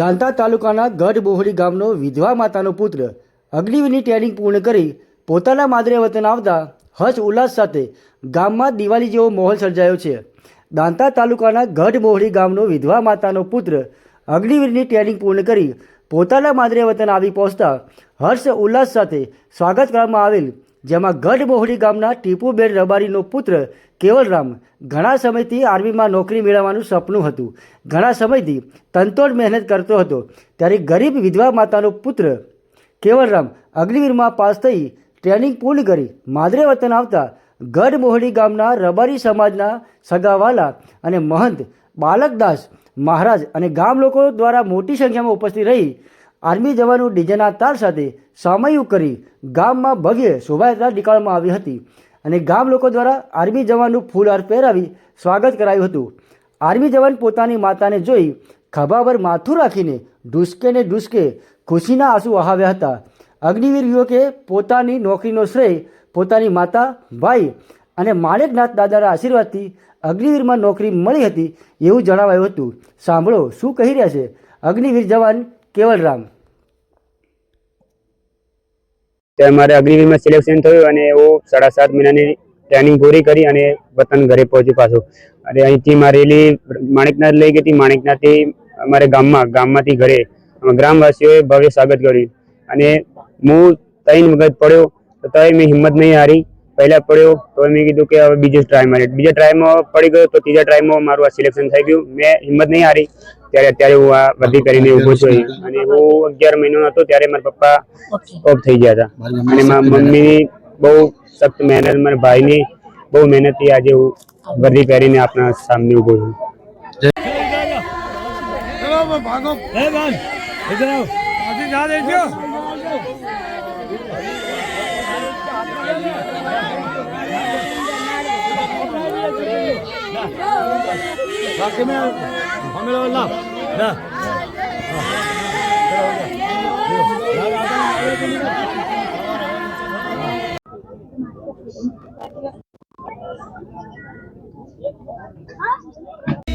દાંતા તાલુકાના ગઢ બોહડી ગામનો વિધવા માતાનો પુત્ર અગ્નિવીરની ટ્રેનિંગ પૂર્ણ કરી પોતાના માદરે વતન આવતા હર્ષ ઉલ્લાસ સાથે ગામમાં દિવાળી જેવો માહોલ સર્જાયો છે. દાંતા તાલુકાના ગઢ બોહડી ગામનો વિધવા માતાનો પુત્ર અગ્નિવીરની ટ્રેનિંગ પૂર્ણ કરી પોતાના માદરે વતન આવી પહોંચતા હર્ષ ઉલ્લાસ સાથે સ્વાગત કરવામાં આવેલ જેમાં ગઢ બોહડી ગામના ટીપુબેન રબારીનો પુત્ર કેવલરામ ઘણા સમયથી આર્મીમાં નોકરી મેળવવાનું સપનું હતું. ઘણા સમયથી તનતોડ મહેનત કરતો હતો. ત્યારે ગરીબ વિધવા માતાનો પુત્ર કેવલરામ અગ્નિવીરમાં પાસ થઈ ટ્રેનિંગ પૂર્ણ કરી માદરે વતન આવતા ગઢ મોહડી ગામના રબારી સમાજના સગાવાલા અને મહંત બાલકદાસ મહારાજ અને ગામ લોકો દ્વારા મોટી સંખ્યામાં ઉપસ્થિત રહી આર્મી જવાનું ડીજેના તાર સાથે સામયું કરી ગામમાં ભવ્ય શોભાયાત્રા નીકાળવામાં આવી હતી અને ગામ લોકો દ્વારા આર્મી જવાનનું ફૂલહાર પહેરાવી સ્વાગત કરાયું હતું. આર્મી જવાન પોતાની માતાને જોઈ ખભા પર માથું રાખીને ઢૂસકે ને ઢૂસકે ખુશીના આંસુ વહાવ્યા હતા. અગ્નિવીર યુવકે પોતાની નોકરીનો શ્રેય પોતાની માતા, ભાઈ અને માણેકનાથ દાદાના આશીર્વાદથી અગ્નિવીરમાં નોકરી મળી હતી એવું જણાવાયું હતું. સાંભળો શું કહી રહ્યા છે અગ્નિવીર જવાન કેવલરામ. તે અમારે અગ્નિવીરમાં સિલેક્શન થયું અને હું સાડા સાત મહિનાની ટ્રેનિંગ પૂરી કરી અને વતન ઘરે પહોંચી પાછું. અને અહીંથી મારી રેલી માણેકનાથ લઈ ગઈ હતી. માણેકનાથથી અમારે ગામમાં, ગામમાંથી ઘરે ગ્રામવાસીઓએ ભવ્ય સ્વાગત કર્યું. અને હું ત્રણ વખત પડ્યો, તો તોય મેં હિંમત નહીં હારી. પહેલા પડ્યો તો મેં કીધું કે હવે બીજી ટ્રાય મારે. બીજા ટ્રાયમાં પડી ગયો, તો ત્રીજા ટ્રાયમાં મારું આ સિલેક્શન થઈ ગયું. મેં હિંમત નહીં હારી. ત્યારે અત્યારે હું આ બધી કરીને ઊભો છું અને હું અગિયાર મહિનો હતો ત્યારે મારા પપ્પા ઓફ થઈ ગયા હતા. અને મારા મમ્મીની બહુ સખ્ત મહેનત મારા ભાઈની બહુ મહેનતથી આજે હું વર્દી પહેરીને આપણા સામે ઊભો છું. हे Bakayım ya. Hamile ol lan. Ne? Ha?